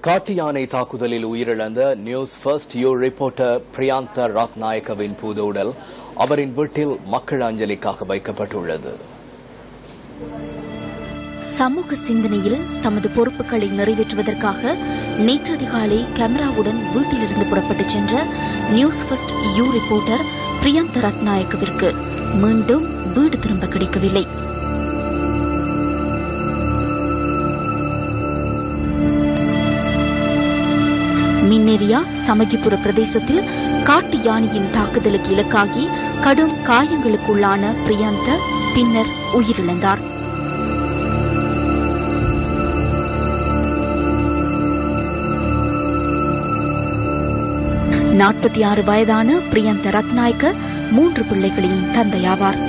காட்டு யானை தாக்குதலில் உயிரிழந்த news first you reporter Priyantha ராத்நாயக்கவின் பூத உடல் அவரின் வீட்டில் மக்கள் அஞ்சலிக்காக வைக்கப்பட்டுள்ளது. சமூக சிந்தனையில் தமது பொறுப்புகளை நிறைவேற்றுவதற்காக நேற்று அதிகாலை கேமராவுடன் வீட்டிலிருந்து புறப்பட்டுச் சென்ற news first you reporter Priyantha ரத்நாயக்கவிற்கு மீண்டும் வீடு திரும்ப கிடைக்கவில்லை. மின்னேரியா சமகிபுர பிரதேசத்தில் காட்டு யானையின் தாக்குதலுக்கு இலக்காகி கடும் காயங்களுக்குள்ளான பிரியந்த பின்னர் உயிரிழந்தார். நாற்பத்தி ஆறு வயதான பிரியந்த ரத்நாயக்க மூன்று பிள்ளைகளின் தந்தையாவார்.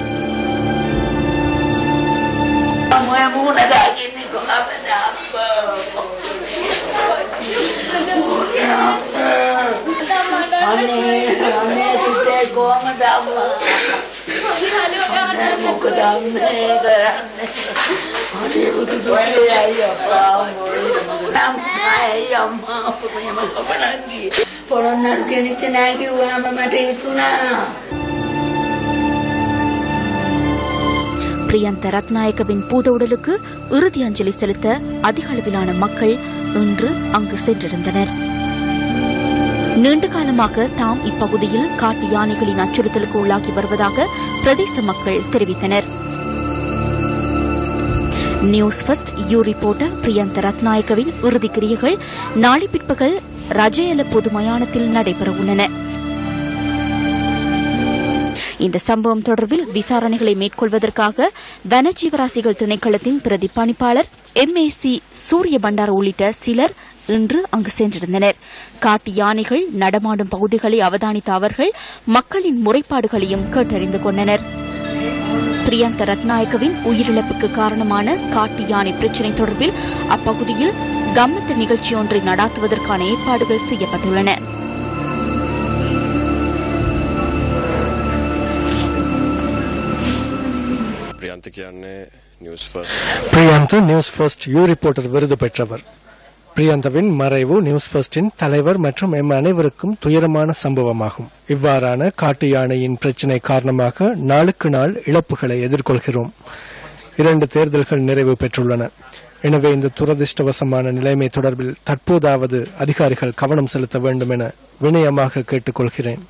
அண்ணே பிரியந்த ரத்நாயகவின் பூத உடலுக்கு இறுதி அஞ்சலி செலுத்த அதிக அளவிலான மக்கள் இன்று அங்கு சென்றிருந்தனர். நீண்ட காலமாக தாம் இப்பகுதியில் காட்டு யானைகளின் அச்சுறுத்தலுக்கு உள்ளாகி வருவதாக பிரதேச மக்கள் தெரிவித்தனர். News first you reporter Priyantha ரத்நாயக்கவின் இறுதிக்கிரியைகள் நாளை பிற்பகல் ரஜயல பொது மயானத்தில் நடைபெறவுள்ளன இந்த சம்பவம் தொடர்பில் விசாரணைகளை மேற்கொள்வதற்காக வனஜீவராசிகள் திணைக்களத்தின் பிரதி பணிப்பாளர் எம் ஏ சி சூரிய பண்டார் உள்ளிட்ட சிலர் இன்று அங்கு சென்றிருந்தனர். காட்டு யானைகள் நடமாடும் பகுதிகளை அவதானித்த அவர்கள் மக்களின் முறைப்பாடுகளையும் கேட்டறிந்து கொண்டனர். பிரியந்த ரத்நாயக்கவின் உயிரிழப்புக்கு காரணமான காட்டு யானை பிரச்சினை தொடர்பில் அப்பகுதியில் கம்மத்து நிகழ்ச்சி ஒன்றை நடாத்துவதற்கான ஏற்பாடுகள் செய்யப்பட்டுள்ளன. Priyanth news first you reporter விருது பெற்றவர். பிரியந்தவின் மறைவு நியூஸ் பஸ்டின் தலைவர் மற்றும் எம் அனைவருக்கும் துயரமான சம்பவமாகும். இவ்வாறான காட்டு யானையின் பிரச்சினை காரணமாக நாளுக்கு நாள் இழப்புகளை எதிர்கொள்கிறோம். இரண்டு தேர்தல்கள் நிறைவு பெற்றுள்ளன. எனவே இந்த துரதிர்ஷ்டவசமான நிலைமை தொடர்பில் தற்போதாவது அதிகாரிகள் கவனம் செலுத்த வேண்டும் என வினயமாக கேட்டுக்கொள்கிறேன்.